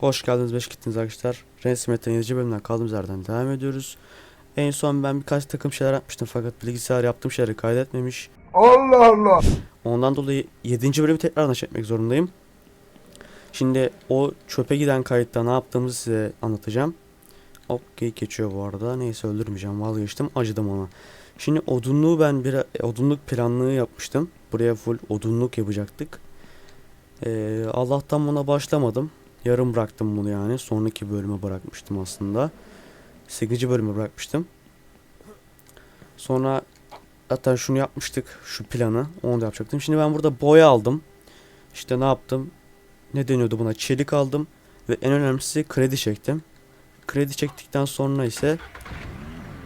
Hoş geldiniz, beş gittiniz arkadaşlar. Resmetten 7. bölümden kaldığımız yerden devam ediyoruz. En son ben birkaç takım şeyler yapmıştım fakat bilgisayar yaptığım şeyleri kaydetmemiş. Allah Allah. Ondan dolayı 7. bölümü tekrardan çekmek zorundayım. Şimdi o çöpe giden kayıtta ne yaptığımızı size anlatacağım. Geyik geçiyor bu arada. Neyse öldürmeyeceğim vazgeçtim. Acıdım ona. Şimdi odunluğu ben bir odunluk planlığı yapmıştım. Buraya full odunluk yapacaktık. Ee, Allah'tan buna başlamadım. Yarım bıraktım bunu yani. Sonraki bölüme bırakmıştım aslında. 8. bölümü bırakmıştım. Sonra Hatta şunu yapmıştık şu planı. Onu da yapacaktım. Şimdi ben burada boya aldım. İşte ne yaptım? Ne deniyordu buna? Çelik aldım. Ve en önemlisi kredi çektim. Kredi çektikten sonra ise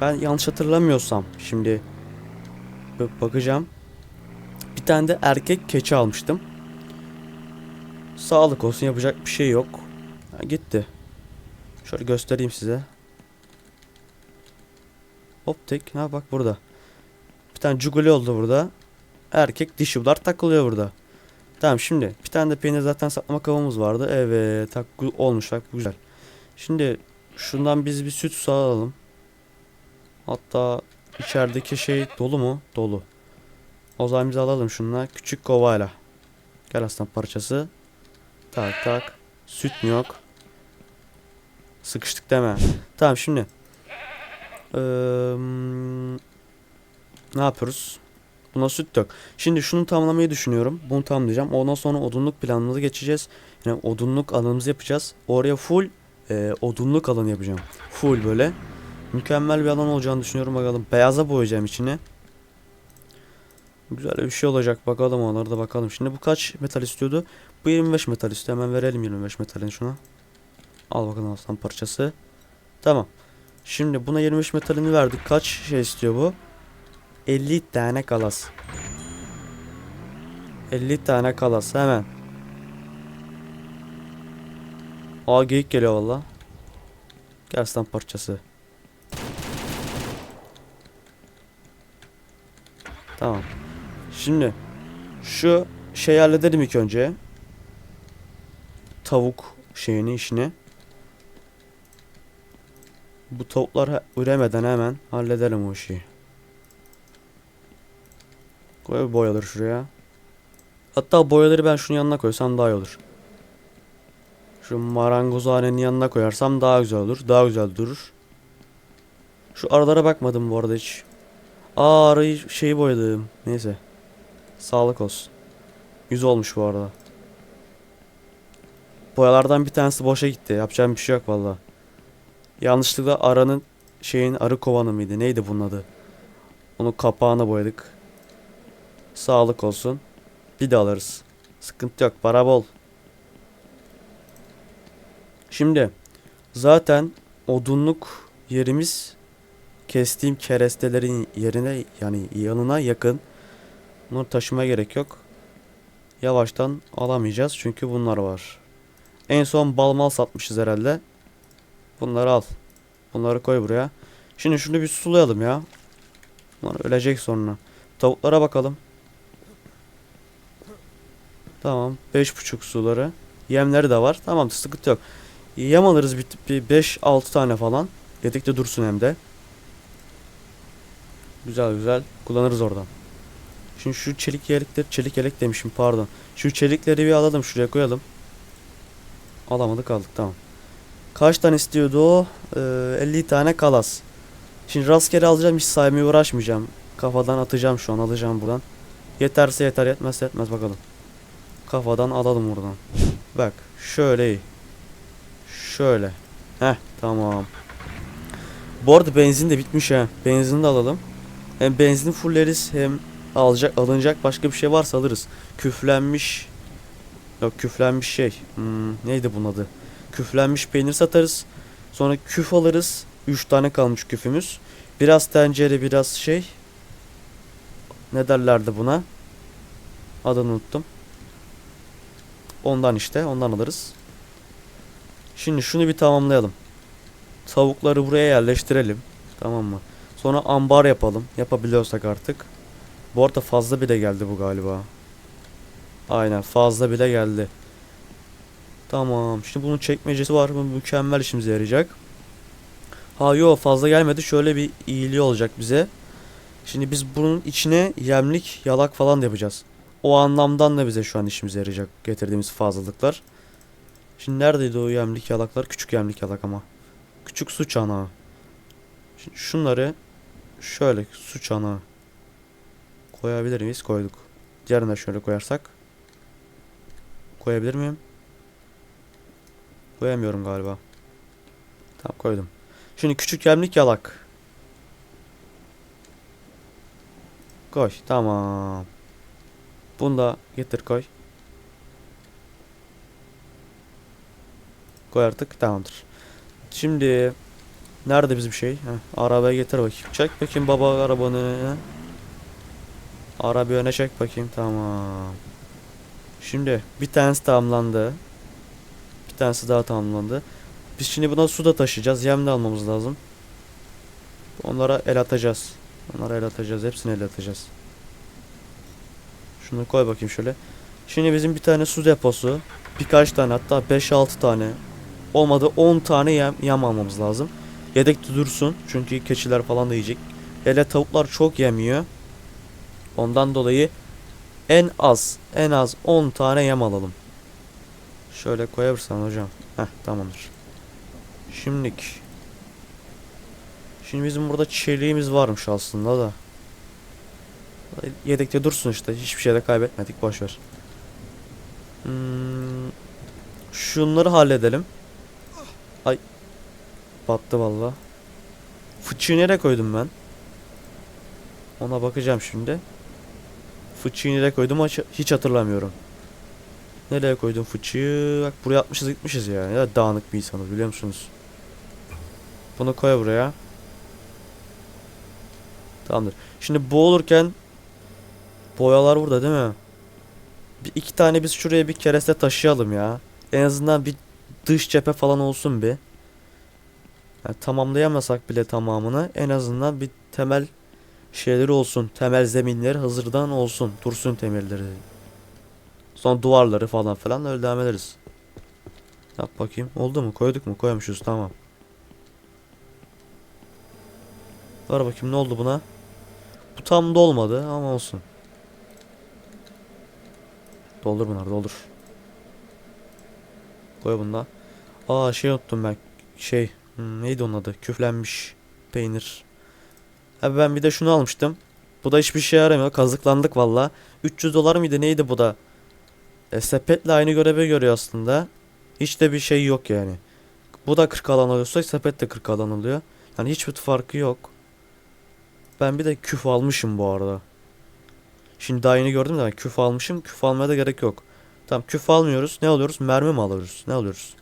ben yanlış hatırlamıyorsam şimdi bak- bakacağım. Bir tane de erkek keçi almıştım. Sağlık olsun yapacak bir şey yok. Ha, gitti. Şöyle göstereyim size. Optik. Ha bak burada. Bir tane cuguli oldu burada. Erkek dişi bunlar takılıyor burada. Tamam şimdi bir tane de peynir zaten saklama kabımız vardı. Evet tak olmuş bak güzel. Şimdi şundan biz bir süt sağalım. Hatta içerideki şey dolu mu? Dolu. O zaman biz alalım şunla küçük kovayla. Gel aslan parçası. Tak tak. Süt mü yok? Sıkıştık deme. Tamam şimdi. Eee ne yapıyoruz? Buna süt dök. Şimdi şunu tamamlamayı düşünüyorum. Bunu tamamlayacağım. Ondan sonra odunluk planımızı geçeceğiz. Yani odunluk alanımızı yapacağız. Oraya full e, odunluk alanı yapacağım. Full böyle. Mükemmel bir alan olacağını düşünüyorum. Bakalım. Beyaza boyayacağım içini. Güzel bir şey olacak. Bakalım onları da bakalım. Şimdi bu kaç metal istiyordu? Bu 25 metal istiyor. Hemen verelim 25 metalini şuna. Al bakalım aslan parçası. Tamam. Şimdi buna 25 metalini verdik. Kaç şey istiyor bu? 50 tane kalas. 50 tane kalas hemen. Aa geyik geliyor valla. Gel aslan parçası. Tamam. Şimdi şu şey halledelim ilk önce. Tavuk şeyini işini. Bu tavuklar üremeden hemen halledelim o işi. Koy boyaları şuraya. Hatta boyaları ben şunun yanına koysam daha iyi olur. Şu marangozhanenin yanına koyarsam daha güzel olur. Daha güzel durur. Şu aralara bakmadım bu arada hiç. Aa arayı şeyi boyadım. Neyse. Sağlık olsun. Yüz olmuş bu arada. Boyalardan bir tanesi boşa gitti. Yapacağım bir şey yok valla. Yanlışlıkla aranın şeyin arı kovanı mıydı? Neydi bunun adı? Onu kapağına boyadık. Sağlık olsun. Bir de alırız. Sıkıntı yok. Para bol. Şimdi zaten odunluk yerimiz kestiğim kerestelerin yerine yani yanına yakın. Bunları taşımaya gerek yok. Yavaştan alamayacağız çünkü bunlar var. En son bal mal satmışız herhalde. Bunları al. Bunları koy buraya. Şimdi şunu bir sulayalım ya. Bunlar ölecek sonra. Tavuklara bakalım. Tamam. 5.5 suları. Yemleri de var. Tamam sıkıntı yok. Yem alırız bir 5-6 tane falan. Yedekte dursun hem de. Güzel güzel. Kullanırız oradan. Şimdi şu çelik yelekleri, çelik yelek demişim pardon. Şu çelikleri bir alalım şuraya koyalım. Alamadık aldık tamam. Kaç tane istiyordu o? Ee, 50 tane kalas. Şimdi rastgele alacağım hiç saymaya uğraşmayacağım. Kafadan atacağım şu an alacağım buradan. Yeterse yeter yetmezse yetmez bakalım. Kafadan alalım buradan. Bak şöyle. Şöyle. Heh tamam. Bu arada benzin de bitmiş ha. Benzin de alalım. Hem benzin fulleriz hem alacak alınacak başka bir şey varsa alırız. Küflenmiş Yok küflenmiş şey. Hmm, neydi bunun adı? Küflenmiş peynir satarız. Sonra küf alırız. 3 tane kalmış küfümüz. Biraz tencere biraz şey. Ne derlerdi buna? Adını unuttum. Ondan işte ondan alırız. Şimdi şunu bir tamamlayalım. Tavukları buraya yerleştirelim. Tamam mı? Sonra ambar yapalım. Yapabiliyorsak artık. Bu arada fazla bile geldi bu galiba. Aynen fazla bile geldi. Tamam. Şimdi bunun çekmecesi var. Bu mükemmel işimize yarayacak. Ha yo fazla gelmedi. Şöyle bir iyiliği olacak bize. Şimdi biz bunun içine yemlik, yalak falan da yapacağız. O anlamdan da bize şu an işimize yarayacak getirdiğimiz fazlalıklar. Şimdi neredeydi o yemlik yalaklar? Küçük yemlik yalak ama. Küçük su çanağı. Şimdi şunları şöyle su çanağı koyabilir miyiz? Koyduk. Diğerini de şöyle koyarsak. Koyabilir miyim? Koyamıyorum galiba. Tamam koydum. Şimdi küçük yemlik yalak. Koy. Tamam. Bunu da getir koy. Koy artık. Tamamdır. Şimdi nerede bizim şey? Heh, arabaya getir bakayım. Çek bakayım baba arabanı. Arabayı öne çek bakayım. Tamam. Şimdi bir tanesi tamamlandı. Bir tanesi daha tamamlandı. Biz şimdi buna su da taşıyacağız. Yem de almamız lazım. Onlara el atacağız. Onlara el atacağız. Hepsine el atacağız. Şunu koy bakayım şöyle. Şimdi bizim bir tane su deposu. Birkaç tane hatta 5-6 tane. Olmadı 10 tane yem, yem almamız lazım. Yedekte dursun. Çünkü keçiler falan da yiyecek. Hele tavuklar çok yemiyor. Ondan dolayı en az en az 10 tane yem alalım. Şöyle koyarsan hocam. Heh tamamdır. Şimdilik. Şimdi bizim burada çeliğimiz varmış aslında da. Yedekte dursun işte. Hiçbir şey de kaybetmedik. Boş ver. Hmm, şunları halledelim. Ay. Battı valla. Fıçıyı nereye koydum ben? Ona bakacağım şimdi. Fıçıyı nereye koydum hiç, hatırlamıyorum. Nereye koydum fıçıyı? Bak buraya atmışız gitmişiz ya. Ya dağınık bir insanız biliyor musunuz? Bunu koy buraya. Tamamdır. Şimdi boğulurken boyalar burada değil mi? Bir iki tane biz şuraya bir kereste taşıyalım ya. En azından bir dış cephe falan olsun bir. Yani tamamlayamasak bile tamamını en azından bir temel şeyleri olsun. Temel zeminleri hazırdan olsun. Dursun temelleri. Sonra duvarları falan falan öyle devam ederiz. Yap bakayım. Oldu mu? Koyduk mu? Koymuşuz. Tamam. Var bakayım ne oldu buna? Bu tam dolmadı ama olsun. Doldur bunlar doldur. Koy bunda. Aa şey unuttum ben. Şey hmm, neydi onun adı? Küflenmiş peynir. Abi ben bir de şunu almıştım. Bu da hiçbir şey yaramıyor. Kazıklandık valla. 300 dolar mıydı neydi bu da? E, sepetle aynı görevi görüyor aslında. Hiç de bir şey yok yani. Bu da 40 alan alıyorsa sepet de 40 alan alıyor. Yani hiçbir farkı yok. Ben bir de küf almışım bu arada. Şimdi daha yeni gördüm de küf almışım. Küf almaya da gerek yok. Tamam küf almıyoruz. Ne alıyoruz? Mermi mi alıyoruz? Ne alıyoruz?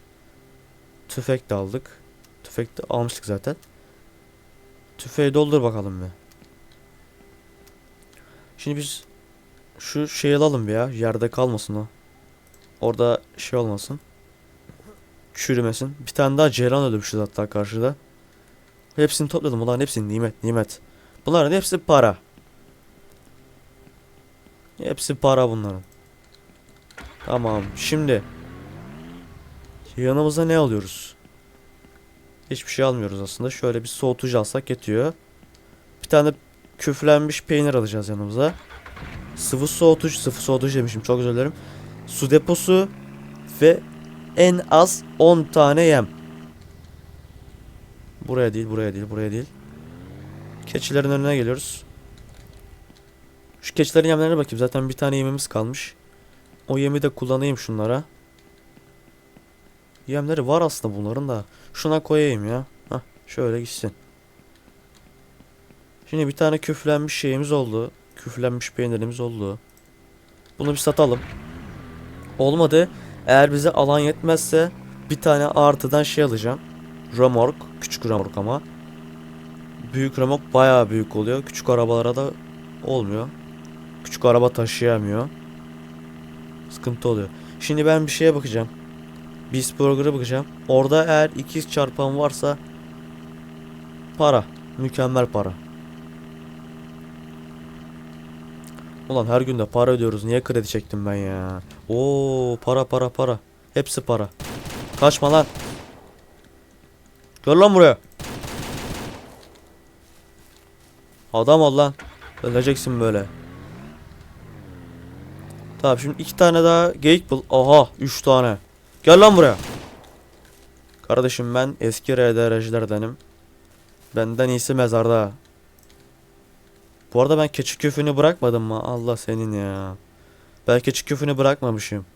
Tüfek de aldık. Tüfek de almıştık zaten. Tüfeği doldur bakalım bir. Şimdi biz şu şeyi alalım bir ya. Yerde kalmasın o. Orada şey olmasın. Çürümesin. Bir tane daha ceylan öldürmüşüz hatta karşıda. Hepsini topladım. Ulan hepsi nimet nimet. Bunların hepsi para. Hepsi para bunların. Tamam. Şimdi yanımıza ne alıyoruz? Hiçbir şey almıyoruz aslında. Şöyle bir soğutucu alsak yetiyor. Bir tane küflenmiş peynir alacağız yanımıza. Sıvı soğutucu, sıvı soğutucu demişim çok özür dilerim. Su deposu ve en az 10 tane yem. Buraya değil, buraya değil, buraya değil. Keçilerin önüne geliyoruz. Şu keçilerin yemlerine bakayım. Zaten bir tane yemimiz kalmış. O yemi de kullanayım şunlara. Yemleri var aslında bunların da. Şuna koyayım ya. Hah şöyle gitsin. Şimdi bir tane küflenmiş şeyimiz oldu. Küflenmiş peynirimiz oldu. Bunu bir satalım. Olmadı. Eğer bize alan yetmezse bir tane artıdan şey alacağım. Remork. Küçük remork ama. Büyük remork bayağı büyük oluyor. Küçük arabalara da olmuyor. Küçük araba taşıyamıyor. Sıkıntı oluyor. Şimdi ben bir şeye bakacağım. Biz programı bakacağım. Orada eğer ikiz çarpan varsa para. Mükemmel para. Ulan her gün de para ödüyoruz. Niye kredi çektim ben ya? Oo para para para. Hepsi para. Kaçma lan. Gel lan buraya. Adam ol lan. Öleceksin böyle. Tamam şimdi iki tane daha geyik bul. Aha üç tane. Gel lan buraya. Kardeşim ben eski RDR'cilerdenim. Benden iyisi mezarda. Bu arada ben keçi küfünü bırakmadım mı? Allah senin ya. Ben keçi küfünü bırakmamışım.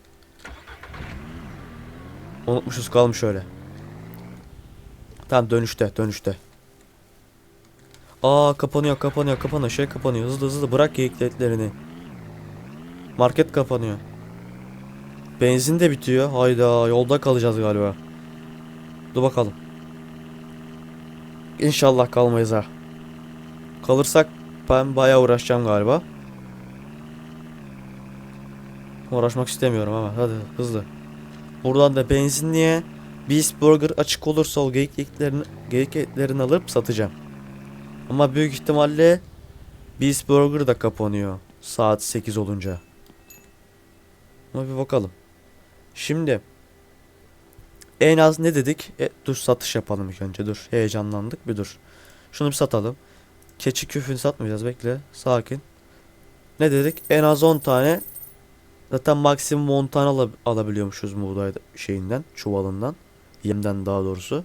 Unutmuşuz kalmış öyle. Tamam dönüşte dönüşte. Aa kapanıyor kapanıyor kapanıyor şey kapanıyor hızlı hızlı bırak geyikletlerini. Market kapanıyor. Benzin de bitiyor. Hayda yolda kalacağız galiba. Dur bakalım. İnşallah kalmayız ha. Kalırsak ben bayağı uğraşacağım galiba. Uğraşmak istemiyorum ama hadi hızlı. Buradan da benzinliğe Beast Burger açık olursa o geyik etlerini, geyik etlerini alıp satacağım. Ama büyük ihtimalle Beast Burger da kapanıyor saat 8 olunca. Ama bir bakalım. Şimdi en az ne dedik? E, dur satış yapalım ilk önce dur. Heyecanlandık bir dur. Şunu bir satalım. Keçi küfünü satmayacağız bekle. Sakin. Ne dedik? En az 10 tane. Zaten maksimum 10 tane ala- alabiliyormuşuz buğday şeyinden, çuvalından. Yemden daha doğrusu.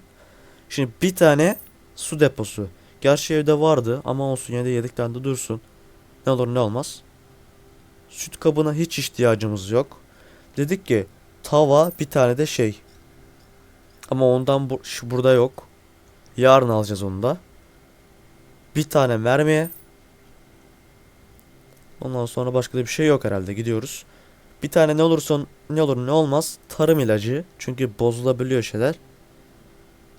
Şimdi bir tane su deposu. Gerçi evde vardı ama olsun yine de yedikten de dursun. Ne olur ne olmaz. Süt kabına hiç ihtiyacımız yok. Dedik ki tava bir tane de şey. Ama ondan bu, şu burada yok. Yarın alacağız onu da. Bir tane mermi. Ondan sonra başka da bir şey yok herhalde. Gidiyoruz. Bir tane ne olursa ne olur ne olmaz tarım ilacı. Çünkü bozulabiliyor şeyler.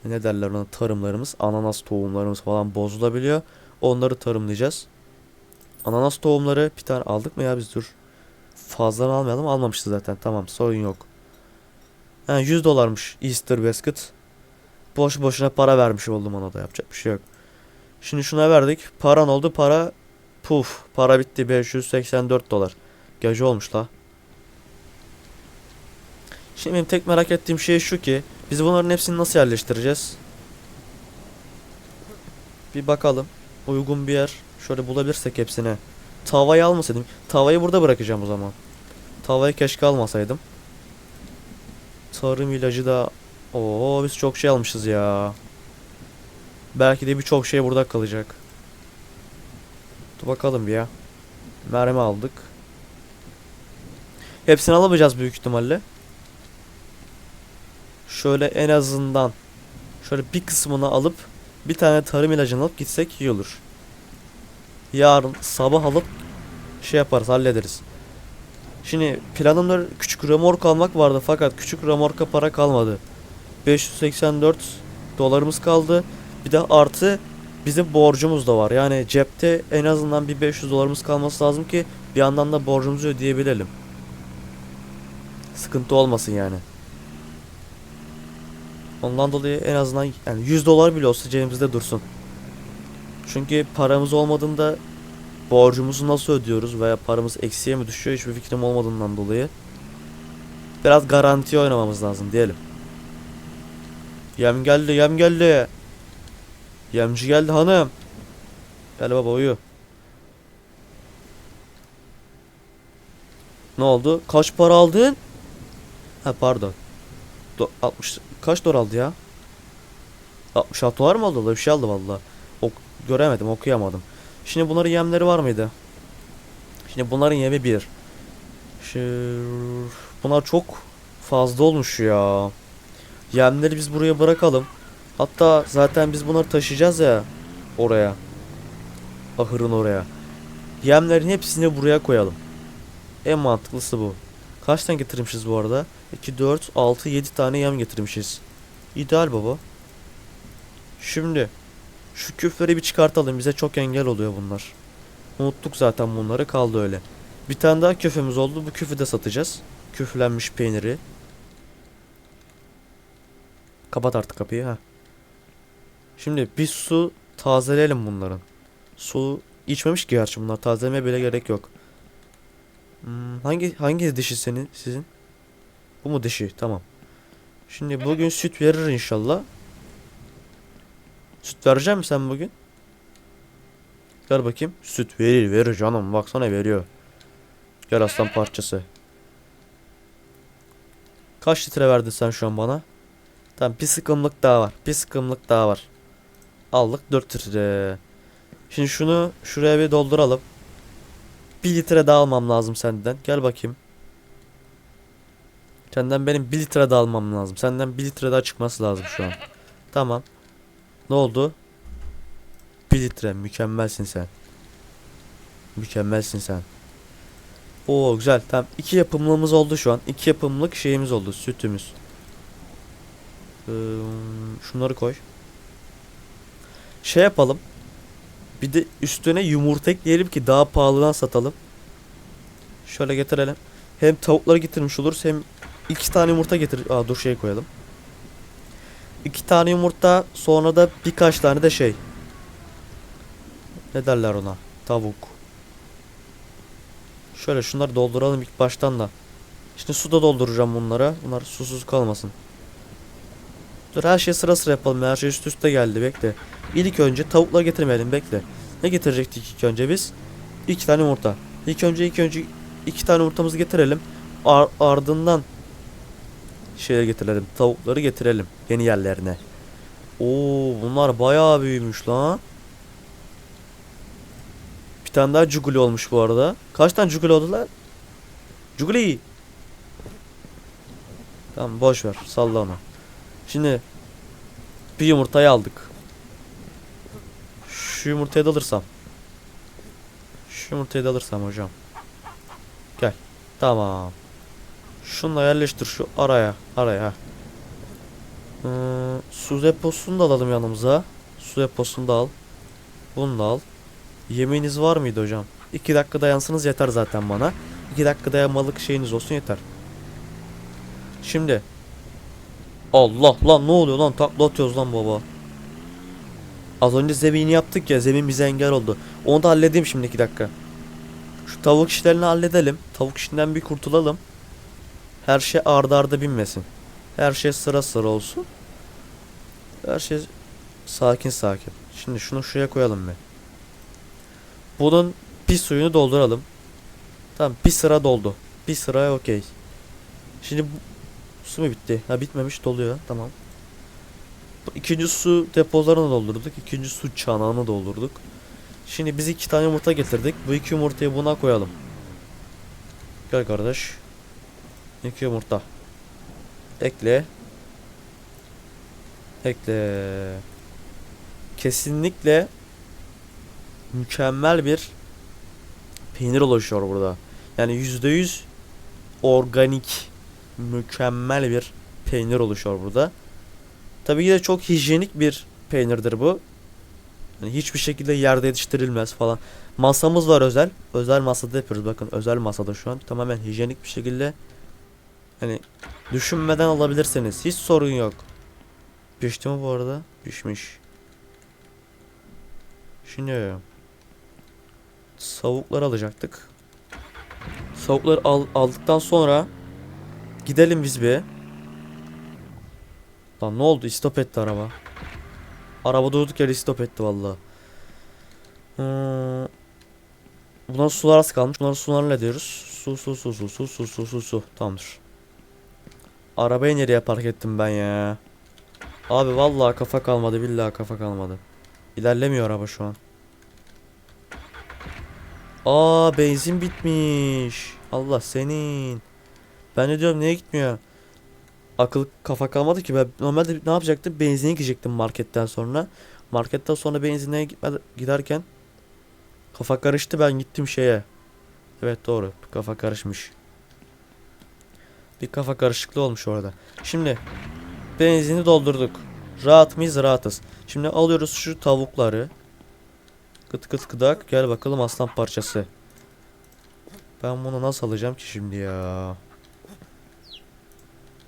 Ne derler ona tarımlarımız. Ananas tohumlarımız falan bozulabiliyor. Onları tarımlayacağız. Ananas tohumları bir tane aldık mı ya biz dur. Fazladan almayalım. Almamışız zaten. Tamam sorun yok. Ha, 100 dolarmış Easter basket. Boş boşuna para vermiş oldum ona da yapacak bir şey yok. Şimdi şuna verdik. Paran oldu para puf para bitti 584 dolar. Gece olmuş la. Şimdi benim tek merak ettiğim şey şu ki biz bunların hepsini nasıl yerleştireceğiz? Bir bakalım. Uygun bir yer. Şöyle bulabilirsek hepsini. Tavayı almasaydım. Tavayı burada bırakacağım o zaman. Tavayı keşke almasaydım. Tarım ilacı da... Oo biz çok şey almışız ya. Belki de birçok şey burada kalacak. Dur bakalım bir ya. Mermi aldık. Hepsini alamayacağız büyük ihtimalle. Şöyle en azından şöyle bir kısmını alıp bir tane tarım ilacını alıp gitsek iyi olur. Yarın sabah alıp şey yaparız hallederiz. Şimdi planımda küçük remork almak vardı fakat küçük remorka para kalmadı. 584 dolarımız kaldı. Bir de artı bizim borcumuz da var. Yani cepte en azından bir 500 dolarımız kalması lazım ki bir yandan da borcumuzu ödeyebilelim. Sıkıntı olmasın yani. Ondan dolayı en azından yani 100 dolar bile olsa cebimizde dursun. Çünkü paramız olmadığında borcumuzu nasıl ödüyoruz veya paramız eksiye mi düşüyor hiçbir fikrim olmadığından dolayı biraz garanti oynamamız lazım diyelim. Yem geldi, yem geldi. Yemci geldi hanım. Gel baba uyu. Ne oldu? Kaç para aldın? Ha pardon. Do 60 kaç dolar aldı ya? 66 dolar mı aldı? Bir şey aldı valla. Ok göremedim, okuyamadım. Şimdi bunların yemleri var mıydı? Şimdi bunların yemi bir. Şu bunlar çok fazla olmuş ya. Yemleri biz buraya bırakalım. Hatta zaten biz bunları taşıyacağız ya oraya. Ahırın oraya. Yemlerin hepsini buraya koyalım. En mantıklısı bu. Kaç tane getirmişiz bu arada? 2, 4, 6, 7 tane yem getirmişiz. İdeal baba. Şimdi şu küfleri bir çıkartalım. Bize çok engel oluyor bunlar. Unuttuk zaten bunları kaldı öyle. Bir tane daha küfemiz oldu. Bu küfü de satacağız. Küflenmiş peyniri. Kapat artık kapıyı ha. Şimdi bir su tazeleyelim bunların. Su içmemiş ki gerçi bunlar. Tazelemeye bile gerek yok. Hmm, hangi hangi dişi senin sizin? Bu mu dişi? Tamam. Şimdi bugün süt verir inşallah. Süt verecek misin sen bugün? Ver bakayım. Süt verir verir canım. Baksana veriyor. Gel aslan parçası. Kaç litre verdin sen şu an bana? Tamam bir sıkımlık daha var. Bir sıkımlık daha var. Aldık 4 litre. Şimdi şunu şuraya bir dolduralım. 1 litre daha almam lazım senden. Gel bakayım. Senden benim 1 litre daha almam lazım. Senden 1 litre daha çıkması lazım şu an. Tamam. Ne oldu? 1 litre. Mükemmelsin sen. Mükemmelsin sen. Oo güzel. Tamam. iki yapımlığımız oldu şu an. İki yapımlık şeyimiz oldu. Sütümüz. Ee, şunları koy. Şey yapalım. Bir de üstüne yumurta ekleyelim ki daha pahalıdan satalım. Şöyle getirelim. Hem tavukları getirmiş oluruz hem iki tane yumurta getir. Aa dur şey koyalım. İki tane yumurta sonra da birkaç tane de şey. Ne derler ona? Tavuk. Şöyle şunları dolduralım ilk baştan da. Şimdi su da dolduracağım bunlara. Bunlar susuz kalmasın. Dur her şey sıra sıra yapalım. Her şey üst üste geldi. Bekle. İlk önce tavukları getirmeyelim. Bekle. Ne getirecektik ilk önce biz? İki tane yumurta. İlk önce ilk önce iki tane yumurtamızı getirelim. Ar- ardından şeyleri getirelim. Tavukları getirelim. Yeni yerlerine. Oo bunlar bayağı büyümüş lan. Bir tane daha cuguli olmuş bu arada. Kaç tane cuguli oldu lan? Cuguli. Tamam boş ver. Salla onu. Şimdi bir yumurtayı aldık. Şu yumurtayı da alırsam. Şu yumurtayı da alırsam hocam. Gel. Tamam. Şunla yerleştir şu araya. Araya. Ee, su deposunu da alalım yanımıza. Su deposunu da al. Bunu da al. Yemeğiniz var mıydı hocam? 2 dakika dayansınız yeter zaten bana. 2 dakika dayanmalık şeyiniz olsun yeter. Şimdi. Allah lan ne oluyor lan takla atıyoruz lan baba. Az önce zemini yaptık ya zemin bize engel oldu. Onu da halledeyim şimdi 2 dakika. Şu tavuk işlerini halledelim. Tavuk işinden bir kurtulalım. Her şey ardı arda binmesin. Her şey sıra sıra olsun. Her şey sakin sakin. Şimdi şunu şuraya koyalım bir. Bunun bir suyunu dolduralım. Tamam bir sıra doldu. Bir sıra okey. Şimdi su mu bitti? Ha bitmemiş doluyor. Tamam. İkinci su depolarını doldurduk. İkinci su çanağını doldurduk. Şimdi biz iki tane yumurta getirdik. Bu iki yumurtayı buna koyalım. Gel kardeş. İki yumurta. Ekle. Ekle. Kesinlikle mükemmel bir peynir oluşuyor burada. Yani %100 organik mükemmel bir peynir oluşuyor burada. Tabii ki de çok hijyenik bir peynirdir bu. Yani hiçbir şekilde yerde yetiştirilmez falan. Masamız var özel. Özel masada yapıyoruz bakın özel masada şu an. Tamamen hijyenik bir şekilde hani düşünmeden alabilirsiniz. Hiç sorun yok. Pişti mi bu arada? Pişmiş. Şimdi savukları alacaktık. Savukları al, aldıktan sonra gidelim biz bir. Lan ne oldu? İstop etti araba. Araba durduk yere istop etti valla. Hmm. Bunların sular az kalmış. Bunların sularını ne diyoruz? Su su su su su su su su su. Tamamdır. Arabayı nereye park ettim ben ya? Abi vallahi kafa kalmadı billahi kafa kalmadı. İlerlemiyor araba şu an. Aa benzin bitmiş. Allah senin. Ben de diyorum niye gitmiyor? Akıl kafa kalmadı ki ben normalde ne yapacaktım? Benzine gidecektim marketten sonra. Marketten sonra benzinliğe giderken kafa karıştı ben gittim şeye. Evet doğru kafa karışmış. Bir kafa karışıklığı olmuş orada. Şimdi benzini doldurduk. Rahat mıyız? Rahatız. Şimdi alıyoruz şu tavukları. Kıt kıt kıdak. Gel bakalım aslan parçası. Ben bunu nasıl alacağım ki şimdi ya?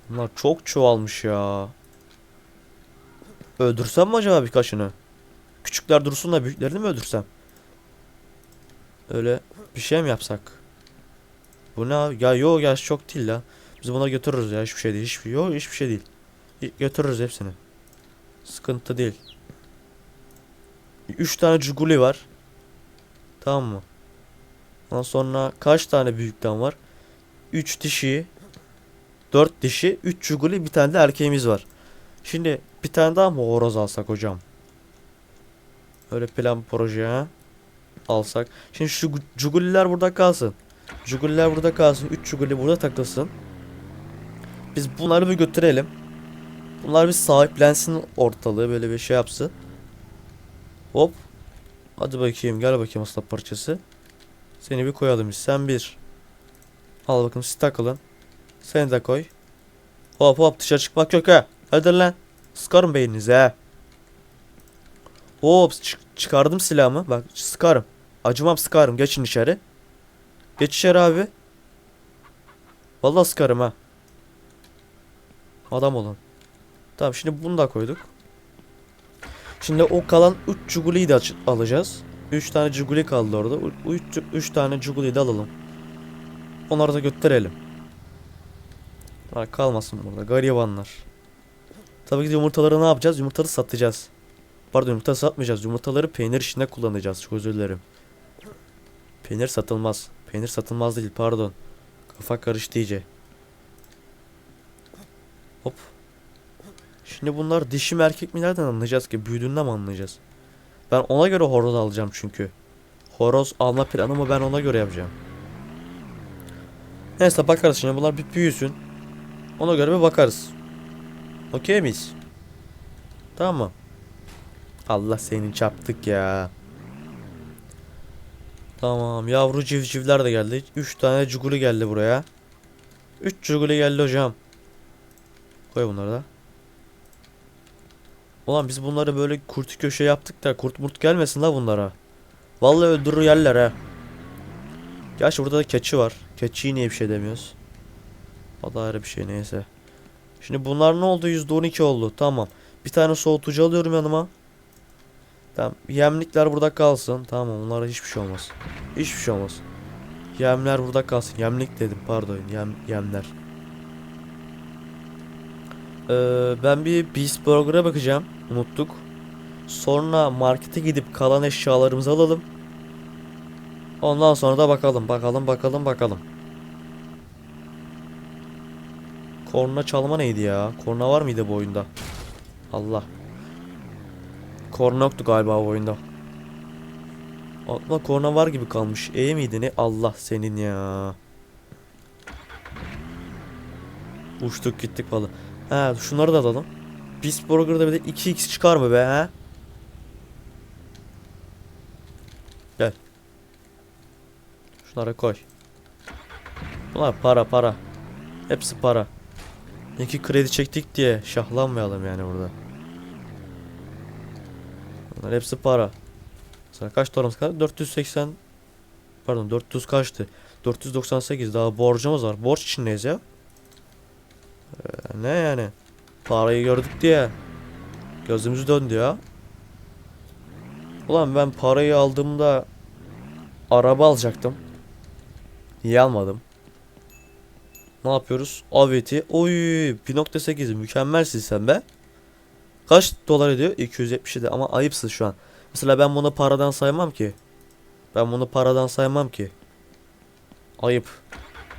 Bunlar çok çoğalmış ya. Öldürsem mi acaba birkaçını? Küçükler dursun da büyüklerini mi öldürsem? Öyle bir şey mi yapsak? Bu ne abi? Ya yok ya çok değil la. Biz bunları götürürüz ya hiçbir şey değil. Hiçbir, yok hiçbir şey değil. Götürürüz hepsini. Sıkıntı değil. 3 tane cuguli var. Tamam mı? Ondan sonra kaç tane büyükten var? 3 dişi, 4 dişi, 3 cuguli, bir tane de erkeğimiz var. Şimdi bir tane daha mı horoz alsak hocam? Öyle plan proje ha? Alsak. Şimdi şu gu- cuguliler burada kalsın. Cuguliler burada kalsın. 3 cuguli burada takılsın. Biz bunları bir götürelim. Bunlar bir sahiplensin ortalığı böyle bir şey yapsın. Hop. Hadi bakayım gel bakayım aslan parçası. Seni bir koyalım. Sen bir. Al bakalım siz takılın. Seni de koy. Hop hop dışarı çıkmak yok ha. Hadi lan. Sıkarım beyninize. Hop çık- çıkardım silahımı. Bak sıkarım. Acımam sıkarım. Geçin içeri. Geç içeri abi. Vallahi sıkarım ha. Adam olun. Tamam şimdi bunu da koyduk. Şimdi o kalan 3 cuguliyi de alacağız. 3 tane cuguli kaldı orada. 3 tane cuguliyi de alalım. Onları da götürelim. Bunlar kalmasın burada. Garibanlar. Tabii ki yumurtaları ne yapacağız? Yumurtaları satacağız. Pardon yumurta satmayacağız. Yumurtaları peynir işinde kullanacağız. Çok özür dilerim. Peynir satılmaz. Peynir satılmaz değil pardon. Kafa karıştı iyice. Hop. Şimdi bunlar dişi mi erkek mi nereden anlayacağız ki? Büyüdüğünde mi anlayacağız? Ben ona göre horoz alacağım çünkü. Horoz alma planımı ben ona göre yapacağım. Neyse bakarız şimdi bunlar bir büyüsün. Ona göre bir bakarız. Okey miyiz? Tamam mı? Allah senin çarptık ya. Tamam yavru civcivler de geldi. 3 tane cuguli geldi buraya. 3 cuguli geldi hocam. Koy bunları da. Ulan biz bunları böyle kurt köşe yaptık da kurt murt gelmesin la bunlara. Vallahi öldürür yerler ha. Gerçi burada da keçi var. Keçiyi niye bir şey demiyoruz? O da ayrı bir şey neyse. Şimdi bunlar ne oldu? %12 oldu. Tamam. Bir tane soğutucu alıyorum yanıma. Tamam. Yemlikler burada kalsın. Tamam onlara hiçbir şey olmaz. Hiçbir şey olmaz. Yemler burada kalsın. Yemlik dedim pardon. Yem, yemler. Ee, ben bir Beast Burger'a bakacağım. Unuttuk. Sonra markete gidip kalan eşyalarımızı alalım. Ondan sonra da bakalım. Bakalım bakalım bakalım. Korna çalma neydi ya? Korna var mıydı bu oyunda? Allah. Korna yoktu galiba bu oyunda. Aklıma korna var gibi kalmış. E miydi ne? Allah senin ya. Uçtuk gittik falan. He şunları da alalım. Beast Burger'da bir de 2x çıkar mı be he? Gel. Şunları koy. Bunlar para para. Hepsi para. İki kredi çektik diye şahlanmayalım yani burada. Bunlar hepsi para. Sana kaç dolarımız kaldı? 480 Pardon 400 kaçtı? 498 daha borcumuz var. Borç içindeyiz ya. Ee, ne yani? Parayı gördük diye. Gözümüz döndü ya. Ulan ben parayı aldığımda araba alacaktım. Niye almadım? Ne yapıyoruz? Aveti. Oy 1.8 mükemmelsin sen be. Kaç dolar ediyor? 277 ama ayıpsın şu an. Mesela ben bunu paradan saymam ki. Ben bunu paradan saymam ki. Ayıp.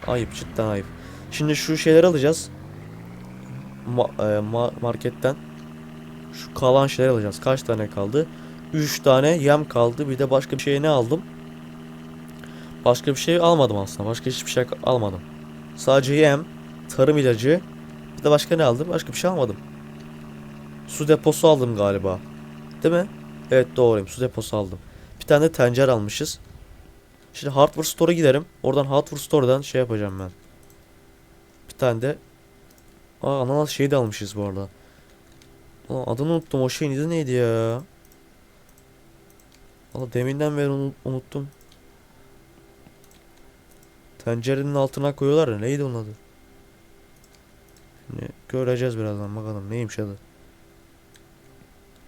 Ayıp cidden ayıp. Şimdi şu şeyleri alacağız. Ma- e, ma- marketten. Şu kalan şeyler alacağız. Kaç tane kaldı? 3 tane yem kaldı. Bir de başka bir şey ne aldım? Başka bir şey almadım aslında. Başka hiçbir şey almadım. Sadece yem, tarım ilacı. Bir de başka ne aldım? Başka bir şey almadım. Su deposu aldım galiba. Değil mi? Evet doğruyum. Su deposu aldım. Bir tane de tencere almışız. Şimdi Hardware Store'a giderim. Oradan Hardware Store'dan şey yapacağım ben. Bir tane de Aa ananas şeyi de almışız bu arada. Aa, adını unuttum. O şeyin adı neydi ya? Valla deminden beri unu- unuttum. Tencerenin altına koyuyorlar ya. Neydi onun adı? Şimdi göreceğiz birazdan bakalım neymiş adı.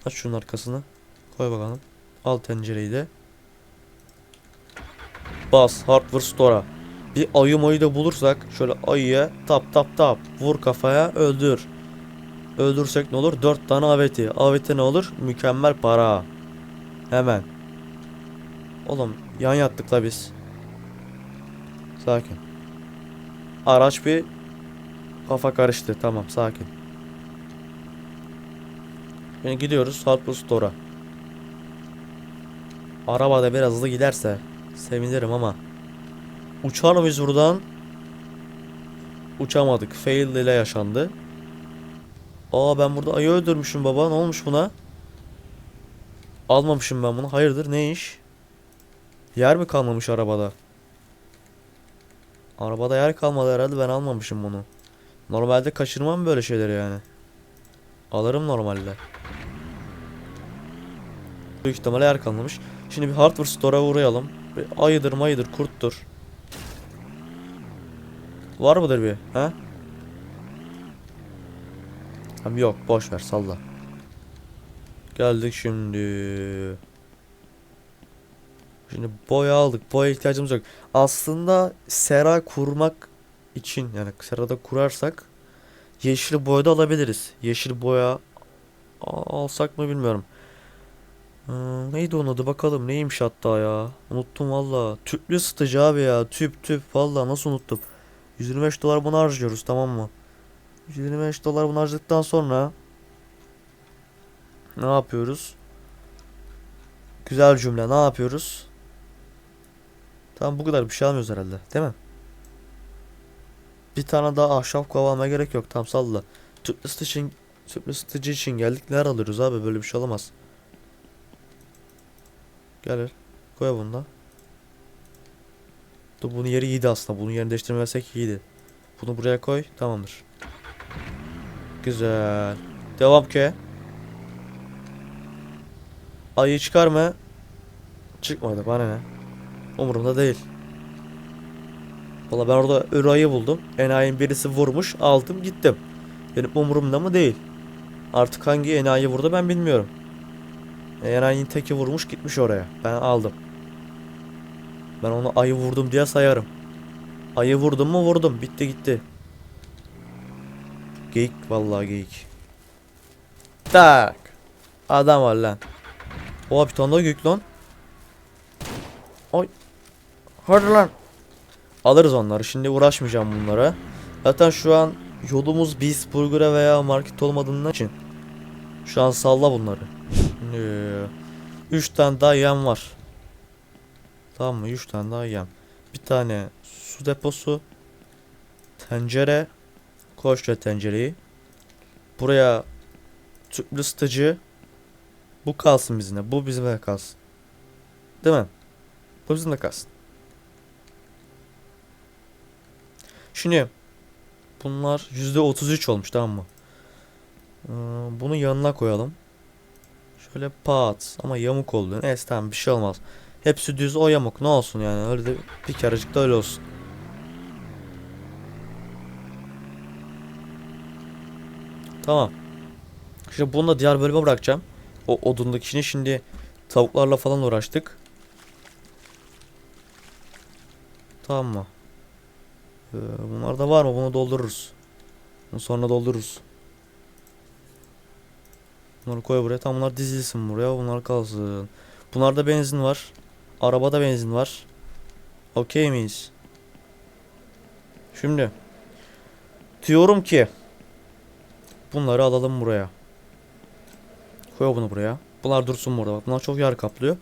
Aç şunun arkasını. Koy bakalım. Al tencereyi de. Bas Hardware Store'a. Bir ayı mayı da bulursak şöyle ayıya tap tap tap vur kafaya öldür. Öldürsek ne olur? 4 tane aveti. Aveti ne olur? Mükemmel para. Hemen. Oğlum yan yattık la biz. Sakin. Araç bir kafa karıştı. Tamam sakin. Şimdi gidiyoruz Hartpool Store'a. Arabada biraz hızlı giderse sevinirim ama uçar mıyız buradan? Uçamadık. Fail ile yaşandı. Aa ben burada ayı öldürmüşüm baba. Ne olmuş buna? Almamışım ben bunu. Hayırdır ne iş? Yer mi kalmamış arabada? Arabada yer kalmadı herhalde ben almamışım bunu. Normalde kaçırmam böyle şeyleri yani. Alırım normalde. Büyük ihtimalle yer kalmamış. Şimdi bir hardware store'a uğrayalım. Bir ayıdır mayıdır kurttur. Var mıdır bir? He? Tamam yok boş ver salla. Geldik şimdi. Şimdi boya aldık. Boya ihtiyacımız yok. Aslında sera kurmak için yani serada kurarsak yeşil boya da alabiliriz. Yeşil boya alsak mı bilmiyorum. Ee, neydi onun adı bakalım neymiş hatta ya. Unuttum valla. Tüplü ısıtıcı abi ya. Tüp tüp valla nasıl unuttum. 125 dolar bunu harcıyoruz tamam mı? 125 dolar bunu harcadıktan sonra ne yapıyoruz? Güzel cümle. Ne yapıyoruz? Tamam bu kadar bir şey almıyoruz herhalde. Değil mi? Bir tane daha ahşap kova almaya gerek yok. Tamam salla. Tüplü için, tüplü ısıtıcı için geldik. Neler alıyoruz abi? Böyle bir şey olamaz. Gel. Koy bunu da. Dur bunun yeri iyiydi aslında. Bunun yerini değiştirmezsek iyiydi. Bunu buraya koy. Tamamdır. Güzel. Devam ki. Ayı çıkar mı? Çıkmadı bana ne? Umurumda değil. Valla ben orada ölü ayı buldum. Enayi'nin birisi vurmuş aldım gittim. Benim umurumda mı değil. Artık hangi enayi vurdu ben bilmiyorum. Enayi'nin teki vurmuş gitmiş oraya. Ben aldım. Ben onu ayı vurdum diye sayarım. Ayı vurdum mu vurdum. Bitti gitti. Geyik vallahi geyik. Tak. Adam var lan. Oha bir tane daha geyik lan. Ay. Hadi lan. Alırız onları. Şimdi uğraşmayacağım bunlara. Zaten şu an yolumuz Bisburger'a veya market olmadığından için şu an salla bunları. Şimdi 3 tane daha yem var. Tamam mı? 3 tane daha yem. Bir tane su deposu. Tencere. Koy şöyle tencereyi. Buraya tüplü ısıtıcı. Bu kalsın bizimle. Bu bizimle kalsın. Değil mi? Bu bizimle kalsın. Şimdi bunlar %33 olmuş tamam mı? Ee, bunu yanına koyalım. Şöyle pat ama yamuk oldu. Neyse tamam bir şey olmaz. Hepsi düz o yamuk ne olsun yani öyle de bir kerecik de öyle olsun. Tamam. Şimdi bunu da diğer bölüme bırakacağım. O odundaki işini şimdi tavuklarla falan uğraştık. Tamam mı? Ee, bunlar da var mı? Bunu doldururuz. Bunu sonra doldururuz. Bunları koy buraya. Tam bunlar dizilsin buraya. Bunlar kalsın. Bunlarda benzin var. Arabada benzin var. Okey miyiz? Şimdi diyorum ki bunları alalım buraya. Koy bunu buraya. Bunlar dursun burada. Bak bunlar çok yer kaplıyor.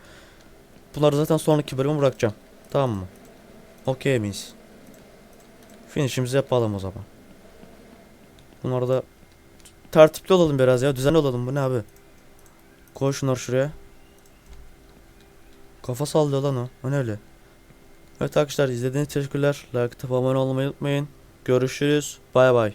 Bunları zaten sonraki bölüme bırakacağım. Tamam mı? Okey miyiz? Finish'imizi yapalım o zaman. Bunları da tertipli olalım biraz ya. Düzenli olalım. Bu ne abi? Koy şunları şuraya. Kafa sallıyor lan o. O ne öyle? Evet arkadaşlar izlediğiniz teşekkürler. Like abone olmayı unutmayın. Görüşürüz. Bay bay.